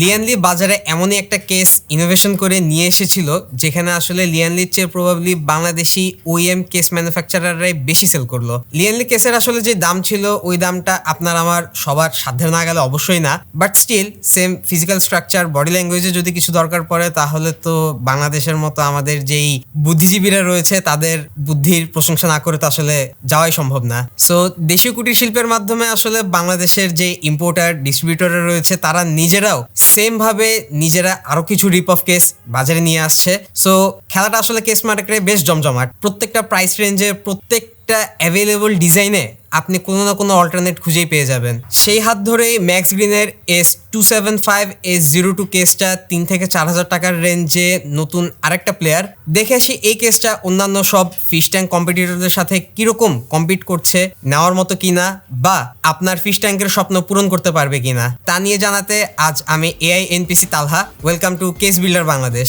লিয়ানলি বাজারে এমনই একটা কেস ইনোভেশন করে নিয়ে এসেছিল, যেখানে আসলে লিয়ানলির চেয়ে প্রবাবলি বাংলাদেশি ওইএম কেস ম্যানুফ্যাকচারাররাই বেশি সেল করল। লিয়ানলি কেসের আসলে যে দাম ছিল, ওই দামটা আপনার আমার সবার সাধ্যের না গেলে অবশ্যই না। But still same physical structure body ল্যাঙ্গুয়েজে যদি কিছু দরকার পড়ে, তাহলে তো বাংলাদেশের মতো আমাদের যেই বুদ্ধিজীবীরা রয়েছে, তাদের বুদ্ধির প্রশংসা না করে তো আসলে যাওয়াই সম্ভব না। সো দেশীয় কুটির শিল্পের মাধ্যমে আসলে বাংলাদেশের যে ইম্পোর্টার ডিস্ট্রিবিউটররা রয়েছে, তারা নিজেরাও সেম ভাবে নিজেরা আরও কিছু রিপ অফ কেস বাজারে নিয়ে আসছে। সো খেলাটা আসলে কেস মার্কেটে বেশ জমজমাট। প্রত্যেকটা প্রাইস রেঞ্জে প্রত্যেকটা অ্যাভেলেবল ডিজাইনে আপনি কোনো না কোনো অল্টারনেট খুঁজেই পেয়ে যাবেন। সেই হাত ধরেই ম্যাক্স গ্রিনের S two seven five S zero two কেসটা তিন থেকে চার হাজার টাকার রেঞ্জে নতুন আরেকটা প্লেয়ার দেখে আসি এই কেসটা অন্যান্য সব ফিশ ট্যাঙ্ক কম্পিটিটরদের সাথে কীরকম কম্পিট করছে, নেওয়ার মতো কিনা বা আপনার ফিশ ট্যাঙ্কের স্বপ্ন পূরণ করতে পারবে কিনা, তা নিয়ে জানাতে আজ আমি AI NPC Talha. Welcome to case builder Bangladesh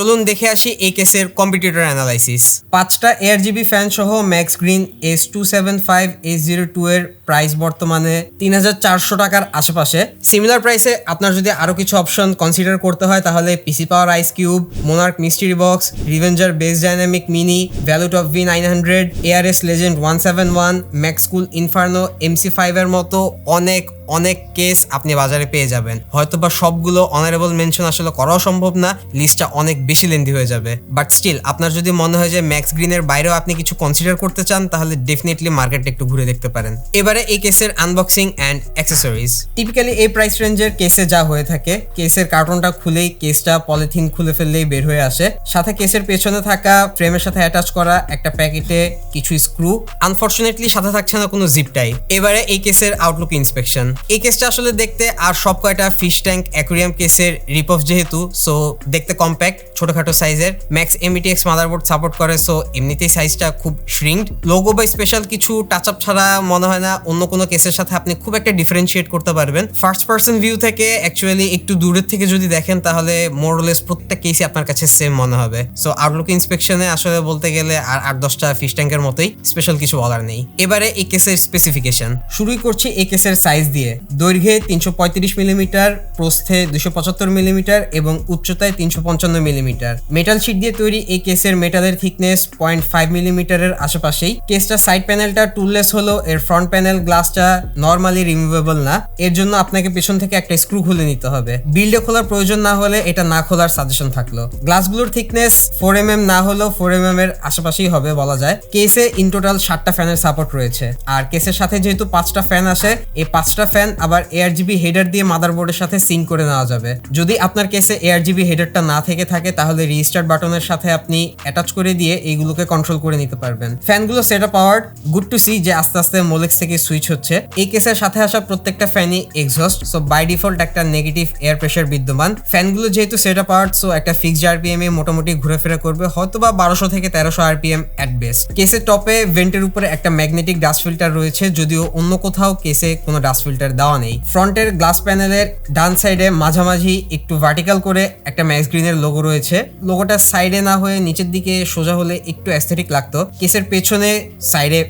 চলুন দেখে আসি এই কেসের কম্পিটিটর অ্যানালাইসিস পাঁচটা এয়ার জিবি ফ্যান সহ Max green S two seven five S zero two এর প্রাইস বর্তমানে তিন হাজার চারশো টাকার আশেপাশে। সিমিলার প্রাইসে আপনার যদি আরও কিছু অপশন কনসিডার করতে হয়, তাহলে PC power ice cube monarch mystery box revenger base dynamic mini vault of V nine hundred ARS legend one seven one max school inferno MC ফাইভের মতো অনেক অনেক কেস আপনি বাজারে পেয়ে যাবেন। হয়তোবা সবগুলো অনারেবল মেনশন আসলে করাও সম্ভব না লিস্টটা অনেক বেশি লেন্দি হয়ে যাবে। বাট স্টিল আপনার যদি মনে হয় যে ম্যাক্স গ্রিনের বাইরেও আপনি কিছু কনসিডার করতে চান, তাহলে ডেফিনেটলি মার্কেটে একটু ঘুরে দেখতে পারেন। এবারে এই কেসের আনবক্সিং অ্যান্ড অ্যাক্সেসরিজ টিপিক্যালি এই প্রাইস রেঞ্জের কেসে যা হয়ে থাকে কেসের কার্টনটা খুলেই কেসটা পলিথিন খুলে ফেললেই বের হয়ে আসে। সাথে কেসের পেছনে থাকা ফ্রেমের সাথে অ্যাটাচ করা একটা প্যাকেটে কিছু স্ক্রু আনফরচুনেটলি সাথে থাকছে না কোনো জিপ টাই এবারে এই কেসের আউটলুক ইন্সপেকশন এই কেসটা আসলে দেখতে আর সব কয়টা ফিশ ট্যাঙ্ক অ্যাকুরিয়াম কেসের রিপ যেহেতু সো দেখতে কম্প্যাক্ট ছোটখাটো সাইজের ম্যাক্স এমইটিএক্স মাদারবোর্ড সাপোর্ট করে সো এমনিতেই সাইজটা খুব শ্রিঙ্কড লোগো বা স্পেশাল কিছু টাচ আপ ছাড়া মনে হয় না অন্য কোনো কেসের সাথে আপনি খুব একটা ডিফারেন্সিয়েট করতে পারবেন। ফার্স্ট পার্সন ভিউ থেকে অ্যাকচুয়ালি একটু দূরের থেকে যদি দেখেন, তাহলে মোরলেস প্রত্যেক কেসই আপনার কাছে সেম মনে হবে। সো আউটলুক ইন্সপেকশনে আসলে বলতে গেলে আর আট দশটা ফিশ ট্যাঙ্কের মতোই স্পেশাল কিছু বলার নেই। এবারে এই কেসের স্পেসিফিকেশন শুরুই করছি এই কেসের সাইজ দিয়ে। দৈর্ঘ্যে তিনশো পঁয়ত্রিশ মিলিমিটার, প্রস্থে দুশো পঁচাত্তর মিলিমিটার এবং উচ্চতায় তিনশো পঞ্চান্ন মিলিমিটার। মেটাল শিট দিয়ে তৈরি এই কেসের মেটালের থিকনেস পয়েন্ট ফাইভ মিলিমিটারের আশেপাশেই। কেসটা সাইড প্যানেলটা টুললেস হলো, এর ফ্রন্ট প্যানেল গ্লাসটা নর্মালি রিমুভেবল না। এর জন্য আপনাকে পেছন থেকে একটা স্ক্রু খুলে নিতে হবে। বিল্ডে খোলার প্রয়োজন না হলে এটা না খোলার সাজেশন থাকল। গ্লাসগুলোর থিকনেস ফোর এম এম না হলেও ফোর এম এম এর আশেপাশেই হবে বলা যায়। কেসে ইন টোটাল ষাটটা ফ্যানের সাপোর্ট রয়েছে। আর কেসের সাথে যেহেতু পাঁচটা ফ্যান আসে, এই পাঁচটা ফ্যান আবার এয়ার জিবি হেডার দিয়ে মাদারবোর্ডের সাথে সিঙ্ক করে নেওয়া যাবে। যদি আপনার কেসে এয়ার জিবি হেডারটা না থেকে থাকে, তাহলে রিস্টার্ট বাটনের সাথে আপনি অ্যাটাচ করে দিয়ে এইগুলোকে কন্ট্রোল করে নিতে পারবেন। ফ্যানগুলো set up power good to see যে আস্তে আস্তে মোলেক্স থেকে সুইচ হচ্ছে। এই কেসের সাথে আসা প্রত্যেকটা ফ্যানই এক্সস্ট সো বাই ডিফল্ট একটা নেগেটিভ এয়ার প্রেশার বিদ্যমান। ফ্যানগুলো যেহেতু সেট আপ সো একটা ফিক্সড আরপিএম এ মোটামুটি ঘুরেফেরা করবে হয়তো বা বারোশো থেকে তেরোশো আরপিএম অ্যাট বেস্ট কেসের টপে ভেন্টের উপরে একটা ম্যাগনেটিক ডাস্ট ফিল্টার রয়েছে, যদিও অন্য কোথাও কেসে কোনো ডাস্ট ফিল্টার দেওয়া নেই। ফ্রন্টের গ্লাস প্যানেলের ডান সাইডে মাঝামাঝি একটু ভার্টিক্যাল করে একটা ম্যাক্স গ্রিনের লোগো রয়েছে। লোগোটা সাইডে না হয়ে নিচের দিকে সোজা হলে একটু অ্যাস্থেটিক লাগতো। কেসের পেছনে সাইডে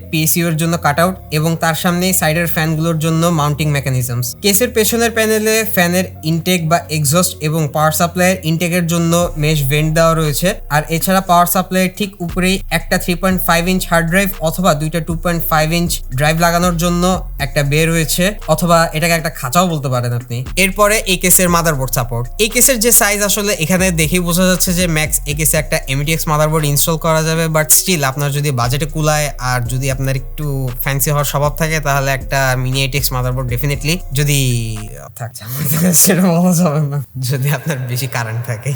এর জন্য কাট আউট এবং তার সামনে সাইডের ফ্যানগুলোর জন্য মাউন্টিং মেকানিজমস কেসের পেছনের প্যানেলে ফ্যানের ইনটেক বা এক্সস্ট এবং পাওয়ার সাপ্লাইয়ের ইনটেকের জন্য মেশ ভেন্ট দেওয়া রয়েছে। আর এছাড়া পাওয়ার সাপ্লাইয়ের ঠিক উপরেই একটা three point five inch hard drive অথবা দুইটা two point five inch drive লাগানোর জন্য একটা বে রয়েছে। অথবা এটাকে একটা খাঁচাও বলতে পারেন আপনি। এরপরে এই কেসের মাদারবোর্ড সাপোর্ট এই কেসের যে সাইজ আসলে এখানে দেখেই বোঝা যাচ্ছে যে ম্যাক্স এই কেসে একটা এমটিএক্স মাদারবোর্ড ইনস্টল করা যাবে বাট স্টিল আপনার যদি বাজেটে কুলায় আর যদি আপনার একটু ফ্যান্সি হওয়ার স্বভাব থাকে, তাহলে একটা মিনি এটিএক্স মাদারবোর্ড ডেফিনেটলি যদি থাকছে সেটা বলা যাবে না। যদি আপনার বেশি কারেন্ট থাকে।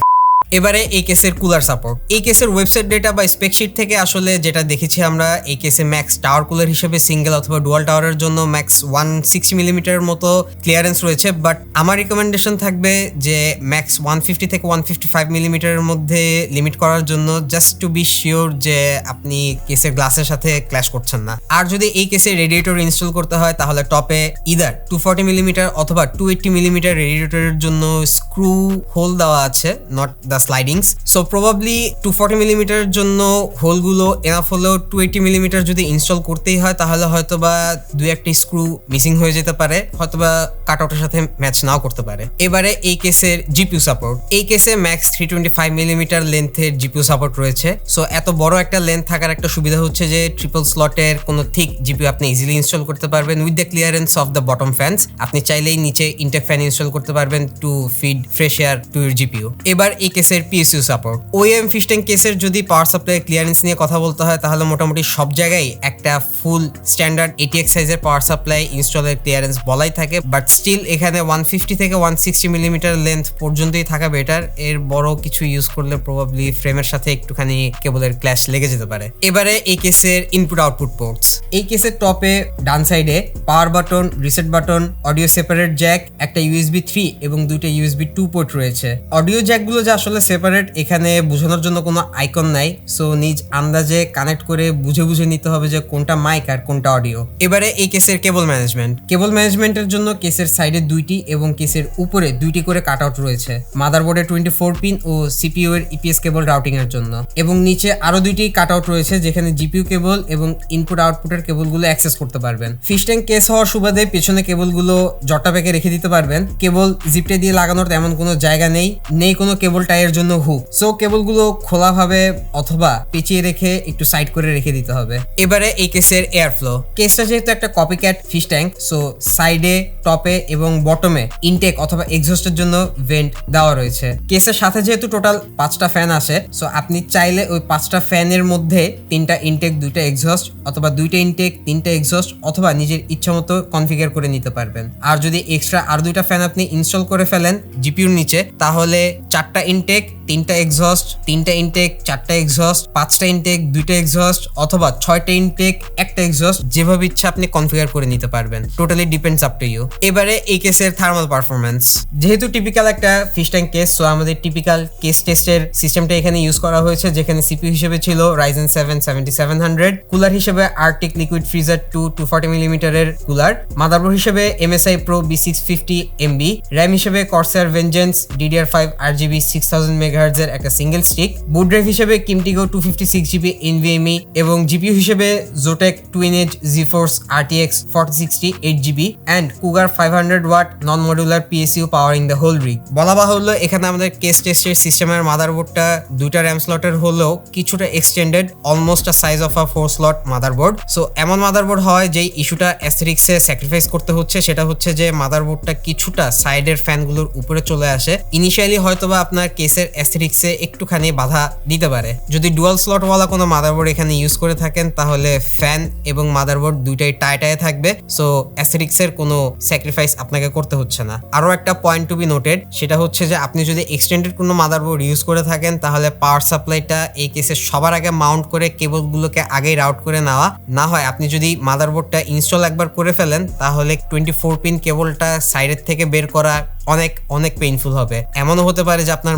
এবারে এই কেসের কুলার সাপোর্ট এই কেসের ওয়েবসাইট ডেটা বা স্পেকশিট থেকে আসলে যেটা দেখেছি আমরা, এই কেসে ম্যাক্স টাওয়ার কুলার হিসেবে সিঙ্গেল অথবা ডুয়াল টাওয়ারের জন্য ম্যাক্স ওয়ান সিক্সটি মিলিমিটার মতো ক্লিয়ারেন্স রয়েছে। বাট আমার রিকমেন্ডেশন থাকবে যে ম্যাক্স ওয়ান ফিফটি থেকে ওয়ান ফিফটি ফাইভ মিলিমিটারের মধ্যে লিমিট করার জন্য জাস্ট টু বি শিওর যে আপনি কেসের গ্লাসের সাথে ক্ল্যাশ করছেন না। আর যদি এই কেসে রেডিয়েটর ইনস্টল করতে হয়, তাহলে টপে ইদার টু ফর্টি মিলিমিটার অথবা টু এইটটি মিলিমিটার রেডিয়েটরের জন্য স্ক্রু হোল দেওয়া আছে not the slidings so probably two forty মিলিমিটারের জন্য হোলগুলো এনাফ হলেও টু এইটি মিলিমিটার যদি ইনস্টল করতেই হয়, তাহলে হয়তো বা দুই একটি স্ক্রু মিসিং হয়ে যেতে পারে, হয়তোবা কাট আউটের সাথে ম্যাচ নাও করতে পারে। এবারে এই কেসের জিপিউ সাপোর্ট এই কেসে max three twenty five millimetre লেন্থের GPU support রয়েছে। সো এত বড় একটা লেন্থ থাকার একটা সুবিধা হচ্ছে যে ট্রিপল স্লটের কোনো থিক জিপিউ আপনি ইজিলি ইনস্টল করতে পারবেন with the clearance of the bottom fans আপনি চাইলেই নিচে ইনটেক ফ্যান ইনস্টল করতে পারবেন to feed fresh air to your GPU এবার এই কেসের পিএসইউ সাপোর্ট ওএম ফিস্টেং কেসের যদি পাওয়ার সাপ্লাই ক্লিয়ারেন্স নিয়ে কথা বলতে হয়, তাহলে মোটামুটি সব জায়গায় একটা ফুল স্ট্যান্ডার্ড এটিএক্স সাইজের পাওয়ার সাপ্লাই ইনস্টলের ক্লিয়ারেন্স বলাই থাকে। বাট স্টিল এখানে ওয়ান ফিফটি থেকে ওয়ান সিক্সটি মিলিমিটার লেন্থ পর্যন্তই থাকা বেটার এর বড় কিছু ইউজ করলে প্রবাবলি ফ্রেমের সাথে একটুখানি কেবলের ক্ল্যাশ লেগে যেতে পারে। এবারে এই কেসের ইনপুট আউটপুট পোর্টস এই কেসের টপে ডান সাইডে power button reset button audio separate jack একটা ইউএসবি থ্রি এবং দুইটা ইউএসবি টু পোর্ট রয়েছে। অডিও জ্যাকগুলো যে আসলে সেপারেট এখানে বোঝানোর জন্য কোনো আইকন নাই। সো নিজ আন্দাজে কানেক্ট করে বুঝে বুঝে নিতে হবে যে কোনটা মাইক আর কোনটা অডিও এবারে এই কেসের কেবল ম্যানেজমেন্ট কেবল ম্যানেজমেন্টের জন্য কেসের সাইডে দুইটি এবং কেসের উপরে দুইটি করে কাট আউট রয়েছে মাদারবোর্ডে টোয়েন্টি ফোর পিন ও সিপিইউ এর ইপিএস কেবল রাউটিং এর জন্য। এবং নিচে আরও দুইটি কাট আউট রয়েছে, যেখানে জিপিইউ কেবল এবং ইনপুট আউটপুটের কেবলগুলো অ্যাক্সেস করতে পারবেন। ট্যাঙ্ক কেস হওয়ার সুবাদে পেছনে কেবলগুলো জটা প্যাকে রেখে দিতে পারবেন। কেবল জিপটে দিয়ে লাগানোর তেমন কোনো জায়গা নেই। নেই কোনো কেবল টাইয়ের জন্য হুক। সো কেবলগুলো খোলাভাবে অথবা পেঁচিয়ে রেখে একটু সাইড করে রেখে দিতে হবে। এবারে এই কেসের এয়ার ফ্লো কেসটা যেহেতু একটা copy cat fish tank so সাইডে টপে এবং বটমে ইনটেক অথবা এক্সস্টের জন্য ভেন্ট দেওয়া রয়েছে। কেসের সাথে যেহেতু টোটাল পাঁচটা ফ্যান আসে সো আপনি চাইলে ওই পাঁচটা ফ্যানের মধ্যে তিনটা ইনটেক দুইটা এক্সস্ট অথবা দুইটা ইনটেক তিনটা এক্সস্ট অথবা নিজের ইচ্ছা মতো কনফিগার করে নিতে পারবেন। আর যদি এক্সট্রা আর দুইটা ফ্যান আপনি ইনস্টল করে ফেলেন জিপিউর নিচে, তাহলে চারটা ইনটেক তিনটা এক্সস্ট তিনটা ইনটেক চারটা এক্সস্ট পাঁচটা ইনটেক দুইটা এক্সস্ট অথবা ছয়টা ইনটেক একটা এক্সস্ট যেভাবে ইচ্ছা আপনি কনফিগার করে নিতে পারবেন। Totally depends up to you এবারে এই কেসের থার্মাল পারফরমেন্স যেহেতু টিপিক্যাল একটা ফিশ ট্যাঙ্ক কেস সো আমাদের টিপিক্যাল কেস টেস্টের সিস্টেমটা এখানে ইউজ করা হয়েছে, যেখানে সিপিউ হিসেবে ছিল Ryzen seven seventy seven hundred cooler হিসেবে Arctic liquid freezer two two forty মিলিমিটারের কুলার মাদারবোর্ড হিসেবে MSI pro B six fifty MB RAM হিসেবে কর্সার ভেঞ্জেন্স ডিডিআর ফাইভ আর জিবি সিক্স থাউজেন্ড মেগাহার্জের একটা সিঙ্গেল স্টিক বুট ড্রাইভ হিসেবে Kimtigo two fifty six GB NVMe এবং GPU হিসেবে Zotac twin edge GeForce RTX forty sixty eight GB and Cougar five hundred watt non modular PSU powering the whole rig বলা বাহুল্য, এখানে আমাদের case টেস্টের সিস্টেমের মাদারবোর্ডটা দুইটা র্যাম স্লটের হলেও কিছুটা extended almost a size of a four slot motherboard so এমন মাদারবোর্ড হয় যেই ইস্যুটা অ্যাস্থেটিক্সে স্যাক্রিফাইস করতে হচ্ছে, সেটা হচ্ছে যে মাদারবোর্ডটা কিছুটা সাইডের ফ্যানগুলোর উপরে চলে আসে। ইনিশিয়ালি হয়তোবা আপনার কেসের অ্যাস্থেটিক্সে একটুখানি বাধা দিতে পারে। যদি ডুয়াল স্লটওয়ালা কোনো মাদারবোর্ড এখানে ইউজ করে থাকেন, তাহলে ফ্যান এবং মাদারবোর্ড দুইটাই টায় থাকবে। সো অ্যাস্থেটিক্সের কোনো স্যাক্রিফাইস আপনাকে করতে হচ্ছে না। আরও একটা পয়েন্ট টু বি নোটেড সেটা হচ্ছে যে আপনি যদি এক্সটেন্ডেড কোনো মাদারবোর্ড ইউজ করে থাকেন, তাহলে পাওয়ার সাপ্লাইটা এই কেসে সবার আগে মাউন্ট করে কেবলগুলোকে আগেই রাউট করে নেওয়া। না হয় আপনি যদি মাদারবোর্ডটা ইনস্টল একবার করে ফেলেন, তাহলে টোয়েন্টি ফোর পিন কেবলটা সাইডের থেকে বের করা অনেক অনেক পেইনফুল হবে। এমনও হতে পারে যে আপনার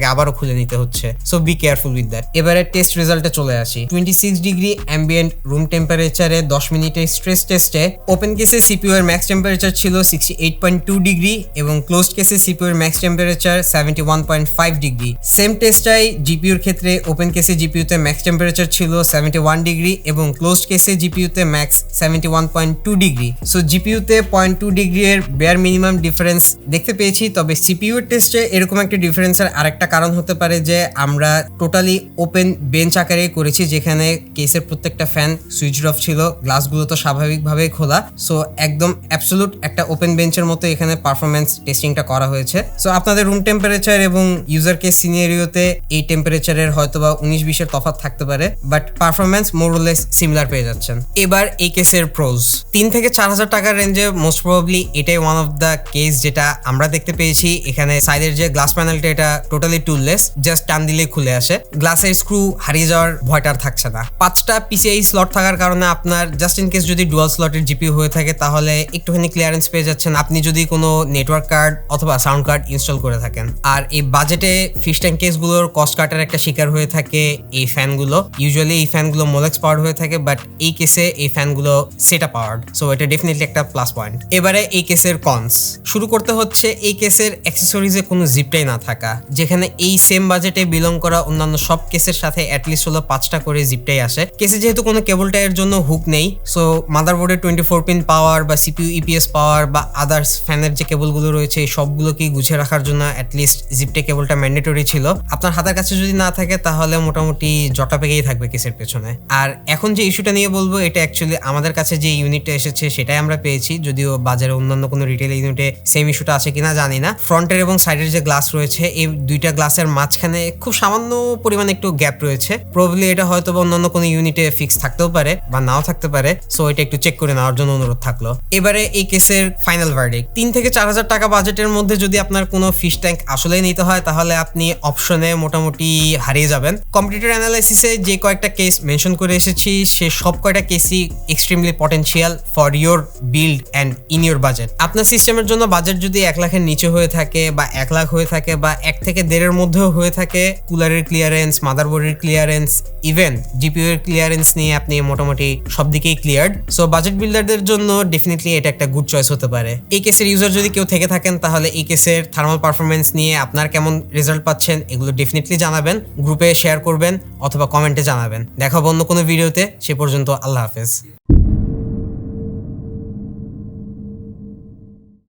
মাদারবোর্ডটাকে আবারও খুলে নিতে হচ্ছে। So be careful with that এবারে টেস্ট রেজাল্টে চলে আসি। Twenty six degree ambient room টেম্পারেচারে দশ মিনিটের স্ট্রেস টেস্টে ওপেন কেসে সিপিউ এর ম্যাক্স টেম্পারেচার ছিল sixty eight point two degree এবং ক্লোজড কেসে সিপিউ এর max temperature seventy one point five degree same টেস্টটাই জিপিউর ক্ষেত্রে ওপেন কেসে জিপিউতে ম্যাক্স টেম্পারেচার ছিল সেভেন্টি ওয়ান ডিগ্রি এবং ক্লোজড কেসে জিপিউতে max seventy one point two degree so জিপিউতে point two degree এর বেয়ার মিনিমাম ডিফারেন্স দেখতে পেয়েছি, তবে সিপিইউ এর টেস্টে এরকম একটা ডিফারেন্সের আরেকটা কারণ হতে পারে যে আমরা টোটালি ওপেন বেঞ্চ আকারে করেছি যেখানে কেসের প্রত্যেকটা ফ্যান সুইচ অফ ছিল গ্লাসগুলো তো স্বাভাবিকভাবেই খোলা। সো একদম অ্যাবসোলুট একটা ওপেন বেঞ্চের মতো এখানে পারফরমেন্স টেস্টিংটা করা হয়েছে। সো আপনাদের রুম টেম্পারেচার এবং ইউজার কেস সিনিয়রিওতে এই টেম্পারেচারের হয়তো বা উনিশ বিশের তফাত থাকতে পারে বাট পারফরমেন্স মোরলেস সিমিলার পেয়ে যাচ্ছেন। এবার এই কেসের প্রোজ তিন থেকে চার হাজার টাকার রেঞ্জে মোস্ট প্রবাবলি এটাই ওয়ান অফ দ্য কেস যেটা আমরা দেখতে পেয়েছি। এখানে সাইডের যে গ্লাস প্যানেলটা এটা টোটালি টুললেস জাস্ট টান দিলেই খুলে আসে। গ্লাসের স্ক্রু হারিয়ে যাওয়ার ভয়টা আর থাকছে না। পাঁচটা পিসিআই স্লট থাকার কারণে আপনার জাস্ট ইন কেস যদি ডুয়াল স্লটের জিপি হয়ে থাকে, তাহলে একটুখানি ক্লিয়ারেন্স পেয়ে যাচ্ছেন। আপনি যদি কোনো নেটওয়ার্ক কার্ড অথবা সাউন্ড কার্ড ইনস্টল করে থাকেন। আর এই বাজেটে ফিশ ট্যাঙ্ক কেসগুলোর কস্ট কাটার একটা শিকার হয়ে থাকে এই ফ্যানগুলো ইউজুয়ালি এই ফ্যানগুলো মোলেক্স পাওয়ার হয়ে থাকে বাট এই কেসে এই ফ্যানগুলো সেটা পাওয়ার্ড সো এটা ডেফিনেটলি একটা প্লাস পয়েন্ট এবারে এই কেসের কনস শুরু করতে হচ্ছে এই কেসের অ্যাক্সেসরিজে কোনো জিপটাই না থাকা, যেখানে এই সেম বাজেটে বিলং করা অন্যান্য সব কেসের সাথে অ্যাটলিস্ট হলো পাঁচটা করে জিপটাই আসে। কেসে যেহেতু কোনো কেবল টাইয়ের জন্য হুক নেই সো মাদারবোর্ডের টোয়েন্টি ফোর পিন পাওয়ার বা সিপিইউ ইপিএস পাওয়ার বা আদার্স ফ্যানের যে কেবলগুলো রয়েছে সবগুলোকেই গুছিয়ে রাখার জন্য অ্যাটলিস্ট জিপটে কেবলটা ম্যান্ডেটরি ছিল। আপনার হাতের কাছে যদি না থাকে, তাহলে মোটামুটি জটা পেকেই থাকবে কেসের পেছনে। আর এখন যে ইস্যুটা নিয়ে বলব, এটা অ্যাকচুয়ালি আমাদের কাছে যে ইউনিটটা এসেছে, সেটাই আমরা পেয়েছি। যদিও বাজারে অন্যান্য কোনো রিটেল ইউনিটে সেম ইস্যুটা আছে কিনা জানি না। ফ্রন্টের এবং সাইডের যে গ্লাস রয়েছে, এই দুইটা গ্লাসের মাঝখানে খুব সামান্য পরিমাণে একটু গ্যাপ রয়েছে। প্রবলি এটা হয়তো বা অন্যান্য কোনো ইউনিটে ফিক্স থাকতেও পারে বা নাও থাকতে পারে। সো এটা একটু চেক করে নেওয়ার জন্য অনুরোধ থাকল। এবারে এই কেসের ফাইনাল ভার্ডিক তিন থেকে চার হাজার টাকা বাজেটের মধ্যে যদি আপনার কোনো ফিশ ট্যাঙ্ক আসলেই নিতে হয়, তাহলে আপনি অপশনে মোটামুটি হারিয়ে যাবেন। কম্পিউটার অ্যানালাইসিসে যে কয়েকটা কেস মেনশন করে এসেছি, সে সব কয়টা কেসই extremely potential for your build and in your budget আপনার সিস্টেমের জন্য বাজেট যদি এক লাখের নিচে হয়ে থাকে বা এক লাখ হয়ে থাকে বা এক থেকে দেড়ের মধ্যেও হয়ে থাকে কুলারের ক্লিয়ারেন্স মাদারবোর্ডের ক্লিয়ারেন্স ইভেন জিপিও এর ক্লিয়ারেন্স নিয়ে আপনি মোটামুটি সব দিকেই ক্লিয়ার্ড সো বাজেট বিল্ডারদের জন্য ডেফিনেটলি এটা একটা গুড চয়েস হতে পারে। এই কেসের ইউজার যদি কেউ থেকে থাকেন, তাহলে এই কেসের থার্মাল পারফরমেন্স নিয়ে আপনার কেমন রেজাল্ট পাচ্ছেন, এগুলো ডেফিনেটলি জানাবেন গ্রুপে শেয়ার করবেন, অথবা কমেন্টে জানাবেন। দেখা অন্য কোনো ভিডিওতে সে পর্যন্ত আল্লাহ হাফেজ।